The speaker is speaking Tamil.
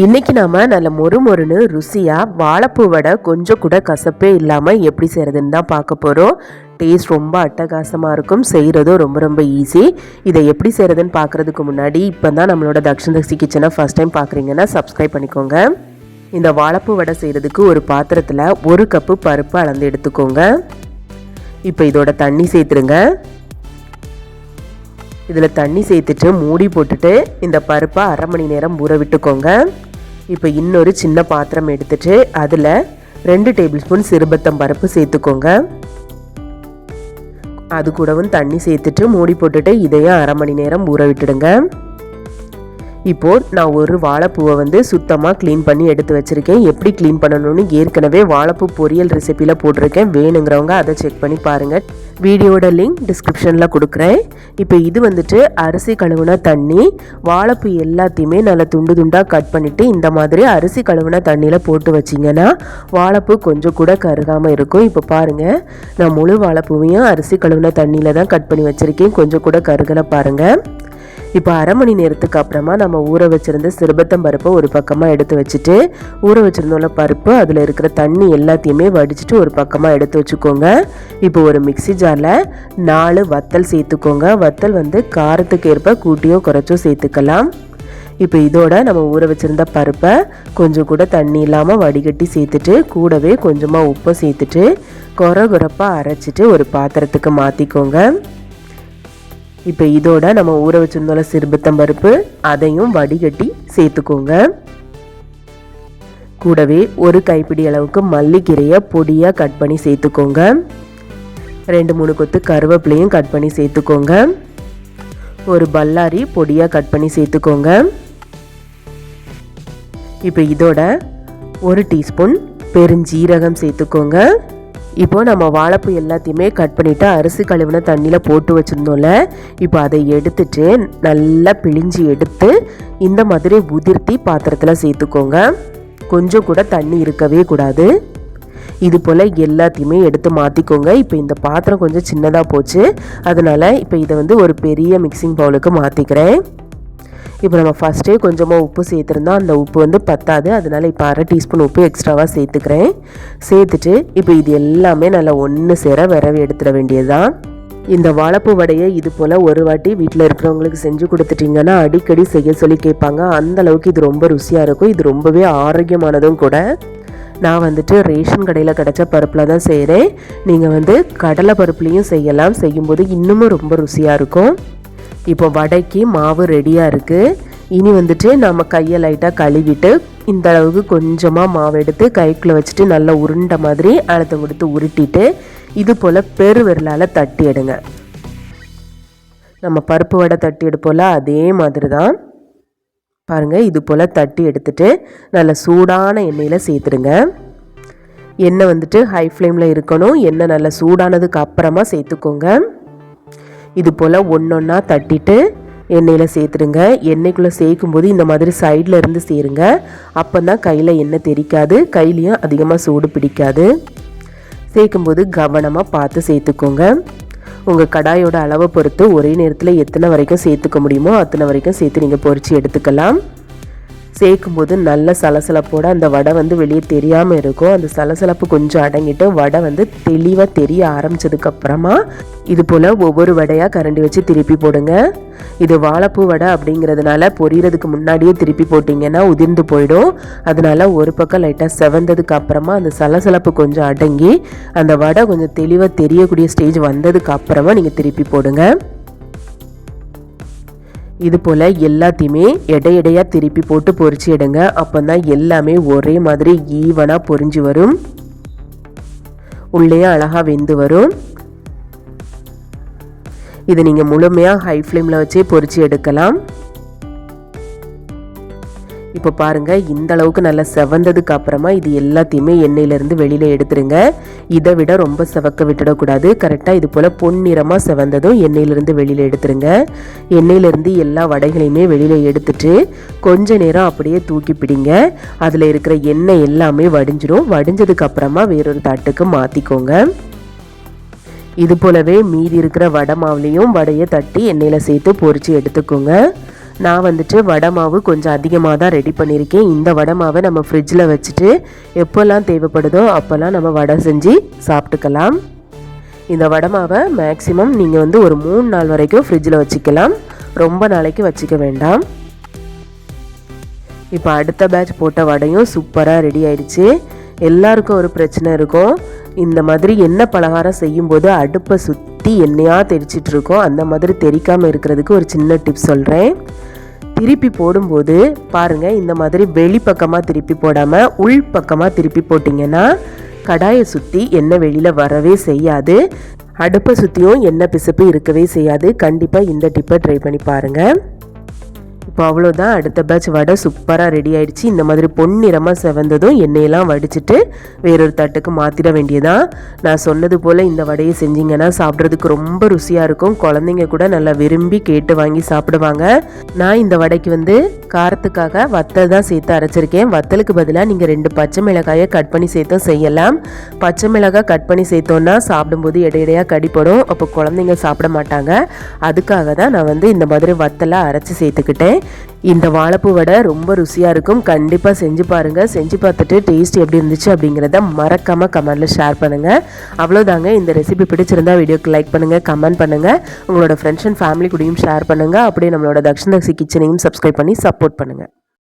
இன்னைக்கு நாம நல்ல மொறு மொறுன்னு ருசியாக வாழைப்பூ வடை கொஞ்சம் கூட கசப்பே இல்லாமல் எப்படி செய்கிறதுன்னு தான் பார்க்க போகிறோம் டேஸ்ட் ரொம்ப அட்டகாசமாக இருக்கும். செய்கிறதும் ரொம்ப ரொம்ப ஈஸி இதை எப்படி செய்கிறதுன்னு பார்க்குறதுக்கு முன்னாடி இப்போ தான் நம்மளோட தக்ஷன் தக்ஷி கிச்சனை ஃபஸ்ட் டைம் பார்க்குறீங்கன்னா சப்ஸ்கிரைப் பண்ணிக்கோங்க. இந்த வாழைப்பூ வடை செய்கிறதுக்கு ஒரு பாத்திரத்தில் ஒரு கப்பு பருப்பு அளந்து எடுத்துக்கோங்க. இப்போ இதோட தண்ணி சேர்த்துருங்க. இதில் தண்ணி சேர்த்துட்டு மூடி போட்டுட்டு இந்த பருப்பை அரை மணி நேரம் ஊற விட்டுக்கோங்க. இப்போ இன்னொரு சின்ன பாத்திரம் எடுத்துட்டு அதில் ரெண்டு டேபிள் ஸ்பூன் சிறுபத்தம் பருப்பு சேர்த்துக்கோங்க. அது கூடவும் தண்ணி சேர்த்துட்டு மூடி போட்டுட்டு இதையும் அரை மணி நேரம் ஊற விட்டுடுங்க. இப்போது நான் ஒரு வாழைப்பூவை வந்து சுத்தமாக க்ளீன் பண்ணி எடுத்து வச்சுருக்கேன். எப்படி க்ளீன் பண்ணணும்னு ஏற்கனவே வாழைப்பூ பொரியல் ரெசிப்பியில் போட்டிருக்கேன். வேணுங்கிறவங்க அதை செக் பண்ணி பாருங்கள் வீடியோட லிங்க் டிஸ்கிரிப்ஷனில் கொடுக்குறேன். இப்போ இது வந்துட்டு அரிசி கழுவுன தண்ணி. வாழைப்பூ எல்லாத்தையுமே நல்லா துண்டு துண்டாக கட் பண்ணிவிட்டு இந்த மாதிரி அரிசி கழுவுன தண்ணியில் போட்டு வச்சிங்கன்னா வாழைப்பூ கொஞ்சம் கூட கருகாமல் இருக்கும். இப்போ பாருங்கள் நான் முழு வாழைப்பூவையும் அரிசி கழுவுன தண்ணியில் தான் கட் பண்ணி வச்சுருக்கேன். கொஞ்சம் கூட கருகலை பாருங்கள் இப்போ அரை மணி நேரத்துக்கு அப்புறமா நம்ம ஊற வச்சுருந்த சிறுபத்தம் பருப்பை ஒரு பக்கமாக எடுத்து வச்சுட்டு ஊற வச்சுருந்தோம்ல பருப்பு அதில் இருக்கிற தண்ணி எல்லாத்தையுமே வடிச்சிட்டு ஒரு பக்கமாக எடுத்து வச்சுக்கோங்க. இப்போ ஒரு மிக்சி ஜாரில் நாலு வத்தல் சேர்த்துக்கோங்க. வத்தல் வந்து காரத்துக்கு ஏற்ப கூட்டியோ குறைச்சோ சேர்த்துக்கலாம். இப்போ இதோட நம்ம ஊற வச்சுருந்த பருப்பை கொஞ்சம் கூட தண்ணி இல்லாமல் வடிகட்டி சேர்த்துட்டு கூடவே கொஞ்சமாக உப்பை சேர்த்துட்டு குறை குறப்பாக அரைச்சிட்டு ஒரு பாத்திரத்துக்கு மாற்றிக்கோங்க இப்போ இதோட நம்ம ஊற வச்சிருந்தோம்ல சிறுபத்தம் பருப்பு அதையும் வடிகட்டி சேர்த்துக்கோங்க. கூடவே ஒரு கைப்பிடி அளவுக்கு மல்லிக்கீரையை பொடியாக கட் பண்ணி சேர்த்துக்கோங்க. ரெண்டு மூணு கொத்து கருவேப்பிலையும் கட் பண்ணி சேர்த்துக்கோங்க. ஒரு பல்லாரி பொடியாக கட் பண்ணி சேர்த்துக்கோங்க. இப்போ இதோட ஒரு டீஸ்பூன் பெருஞ்சீரகம் சேர்த்துக்கோங்க. இப்போ நம்ம வாழைப்பூ எல்லாத்தையுமே கட் பண்ணிவிட்டு அரிசி கழுவின தண்ணியில் போட்டு வச்சுருந்தோம்ல இப்போ அதை எடுத்துட்டு நல்லா பிழிஞ்சு எடுத்து இந்த மாதிரி உதிர்த்தி பாத்திரத்தில் சேர்த்துக்கோங்க. கொஞ்சம் கூட தண்ணி இருக்கவே கூடாது. இது போல் எல்லாத்தையுமே எடுத்து மாற்றிக்கோங்க இப்போ இந்த பாத்திரம் கொஞ்சம் சின்னதாக போச்சு. அதனால் இப்போ இதை வந்து ஒரு பெரிய மிக்சிங் பவுலுக்கு மாற்றிக்கிறேன் இப்போ நம்ம ஃபஸ்ட்டே கொஞ்சமாக உப்பு சேர்த்துருந்தோம் அந்த உப்பு வந்து பத்தாது. அதனால் இப்போ அரை டீஸ்பூன் உப்பு எக்ஸ்ட்ராவாக சேர்த்துக்கிறேன். சேர்த்துட்டு இப்போ இது எல்லாமே நல்லா ஒன்று சேர விரவி எடுத்துட வேண்டியது தான் இந்த வாழைப்பூ வடையை இது போல் ஒரு வாட்டி வீட்டில் இருக்கிறவங்களுக்கு செஞ்சு கொடுத்துட்டிங்கன்னா அடிக்கடி செய்ய சொல்லி கேட்பாங்க. அந்த அளவுக்கு இது ரொம்ப ருசியாக இருக்கும். இது ரொம்பவே ஆரோக்கியமானதும் கூட. நான் வந்துட்டு ரேஷன் கடையில் கிடச்ச பருப்பில் தான் செய்கிறேன் நீங்கள் வந்து கடலை பருப்புலேயும் செய்யலாம். செய்யும்போது இன்னமும் ரொம்ப ருசியாக இருக்கும். இப்போ வடைக்கு மாவு ரெடியாக இருக்குது இனி வந்துட்டு நம்ம கையை லைட்டாக கழுவிட்டு இந்த அளவுக்கு கொஞ்சமாக மாவு எடுத்து கைக்குள்ளே வச்சுட்டு நல்லா உருண்டை மாதிரி அழுத்தம் கொடுத்து உருட்டிட்டு இது போல் பெருவிரலால் தட்டி எடுங்க. நம்ம பருப்பு வடை தட்டி எடுப்போம்ல அதே மாதிரி தான் பாருங்கள் இது போல் தட்டி எடுத்துட்டு நல்லா சூடான எண்ணெயில் சேர்த்துடுங்க. எண்ணெய் வந்துட்டு ஹை ஃப்ளேமில் இருக்கணும். எண்ணெய் நல்லா சூடானதுக்கு அப்புறமா சேர்த்துக்கோங்க. இது போல் ஒன்றொன்னா தட்டிட்டு எண்ணெயில் சேர்த்துடுங்க எண்ணெய்க்குள்ளே சேர்க்கும்போது இந்த மாதிரி சைடில் இருந்து சேருங்க. அப்போ தான் கையில் எண்ணெய் தெரிக்காது. கையிலையும் அதிகமாக சூடு பிடிக்காது. சேர்க்கும்போது கவனமாக பார்த்து சேர்த்துக்கோங்க. உங்கள் கடாயோட அளவை பொறுத்து ஒரே நேரத்தில் எத்தனை வரைக்கும் சேர்த்துக்க முடியுமோ அத்தனை வரைக்கும் சேர்த்து நீங்கள் பொறிச்சு எடுத்துக்கலாம். சேர்க்கும்போது நல்ல சலசலப்போடு அந்த வடை வந்து வெளியே தெரியாமல் இருக்கும். அந்த சலசலப்பு கொஞ்சம் அடங்கிட்டு வடை வந்து தெளிவாக தெரிய ஆரம்பிச்சதுக்கப்புறமா இது போல் ஒவ்வொரு வடையாக கரண்டி வச்சு திருப்பி போடுங்க. இது வாழைப்பூ வடை அப்படிங்கிறதுனால பொரியறதுக்கு முன்னாடியே திருப்பி போட்டிங்கன்னா உதிர்ந்து போயிடும். அதனால ஒரு பக்கம் லைட்டாக செவந்ததுக்கு அப்புறமா அந்த சலசலப்பு கொஞ்சம் அடங்கி அந்த வடை கொஞ்சம் தெளிவாக தெரியக்கூடிய ஸ்டேஜ் வந்ததுக்கு அப்புறமா நீங்கள் திருப்பி போடுங்க. இது போல் எல்லாத்தையுமே எடை எடையாக திருப்பி போட்டு பொறிச்சு எடுங்க. அப்போ தான் எல்லாமே ஒரே மாதிரி ஈவனாக பொரிஞ்சு வரும். உள்ளே அழகாக வெந்து வரும். இது நீங்கள் முழுமையாக ஹை ஃப்ளேமில் வச்சே பொறிச்சு எடுக்கலாம். இப்போ பாருங்கள் இந்த அளவுக்கு நல்லா செவந்ததுக்கு அப்புறமா இது எல்லாத்தையுமே எண்ணெயிலேருந்து வெளியில் எடுத்துருங்க. இதை விட ரொம்ப செவக்க விட்டுடக்கூடாது. கரெக்டாக இது போல் பொன்னிறமாக செவந்ததும் எண்ணெயிலேருந்து வெளியில் எடுத்துருங்க. எண்ணெயிலேருந்து எல்லா வடைகளையுமே வெளியில் எடுத்துட்டு கொஞ்ச நேரம் அப்படியே தூக்கி பிடிங்க. அதில் இருக்கிற எண்ணெய் எல்லாமே வடிஞ்சிடும் வடிஞ்சதுக்கு அப்புறமா வேறொரு தட்டுக்கு மாற்றிக்கோங்க இது போலவே மீதி இருக்கிற வடை மாவுலையும் வடையை தட்டி எண்ணெயில் சேர்த்து பொறிச்சு எடுத்துக்கோங்க. நான் வந்துட்டு வடை மாவு கொஞ்சம் அதிகமாக தான் ரெடி பண்ணியிருக்கேன். இந்த வடை மாவை நம்ம ஃப்ரிட்ஜில் வச்சுட்டு எப்போல்லாம் தேவைப்படுதோ அப்போல்லாம் நம்ம வடை செஞ்சு சாப்பிட்டுக்கலாம். இந்த வடை மாவை மேக்ஸிமம் நீங்கள் வந்து ஒரு மூணு நாள் வரைக்கும் ஃப்ரிட்ஜில் வச்சுக்கலாம். ரொம்ப நாளைக்கு வச்சுக்க வேண்டாம். இப்போ அடுத்த பேட்ச் போட்ட வடையும் சூப்பராக ரெடி ஆயிடுச்சு. எல்லாருக்கும் ஒரு பிரச்சனை இருக்கும். இந்த மாதிரி எண்ணெய் பலகாரம் செய்யும்போது அடுப்பை சுற்றி எண்ணெயாக தெரிச்சிட்டு இருக்கோம் அந்த மாதிரி தெரிக்காமல் இருக்கிறதுக்கு ஒரு சின்ன டிப்ஸ் சொல்கிறேன் திருப்பி போடும்போது பாருங்கள் இந்த மாதிரி வெளிப்பக்கமாக திருப்பி போடாமல் உள் பக்கமாக திருப்பி போட்டிங்கன்னா கடாயை சுற்றி எண்ணெய் வெளியில் வரவே செய்யாது. அடுப்பை சுற்றியும் எண்ணெய் பிசுப்பு இருக்கவே செய்யாது. கண்டிப்பாக இந்த டிப்பை ட்ரை பண்ணி பாருங்கள் இப்போ அவ்வளோதான். அடுத்த பேட்ச் வடை சூப்பராக ரெடி ஆயிடுச்சு. இந்த மாதிரி பொன்னிறமாக செவந்ததும் எண்ணெயெல்லாம் வடிச்சிட்டு வேறொரு தட்டுக்கு மாற்றிட வேண்டியதான் நான் சொன்னது போல் இந்த வடையை செஞ்சீங்கன்னா சாப்பிட்றதுக்கு ரொம்ப ருசியாக இருக்கும். குழந்தைங்க கூட நல்லா விரும்பி கேட்டு வாங்கி சாப்பிடுவாங்க. நான் இந்த வடைக்கு வந்து காரத்துக்காக வத்தல் தான் சேர்த்து அரைச்சிருக்கேன். வத்தலுக்கு பதிலாக நீங்கள் ரெண்டு பச்சை மிளகாயை கட் பண்ணி சேர்த்தும் செய்யலாம். பச்சை மிளகாய் கட் பண்ணி சேர்த்தோன்னா சாப்பிடும்போது இடையிடையாக கடிப்படும் அப்போ குழந்தைங்க சாப்பிட மாட்டாங்க. அதுக்காக தான் நான் வந்து இந்த மாதிரி வத்தலை அரைச்சி சேர்த்துக்கிட்டேன். இந்த வாழைப்பூ வடை ரொம்ப ருசியாக இருக்கும். கண்டிப்பாக செஞ்சு பாருங்கள் செஞ்சு பார்த்துட்டு டேஸ்ட் எப்படி இருந்துச்சு அப்படிங்கிறத மறக்காமல் கமெண்டில் ஷேர் பண்ணுங்கள் அவ்வளோதாங்க இந்த ரெசிபி பிடிச்சிருந்தா வீடியோக்கு லைக் பண்ணுங்கள் கமெண்ட் பண்ணுங்கள் உங்களோட ஃப்ரெண்ட்ஸ் அண்ட் ஃபேமிலி கூடயும் ஷேர் பண்ணுங்கள் அப்படியே நம்மளோட தக்ஷன் தக்ஷி கிச்சனையும் சப்ஸ்கிரைப் பண்ணி சப்போர்ட் பண்ணுங்கள்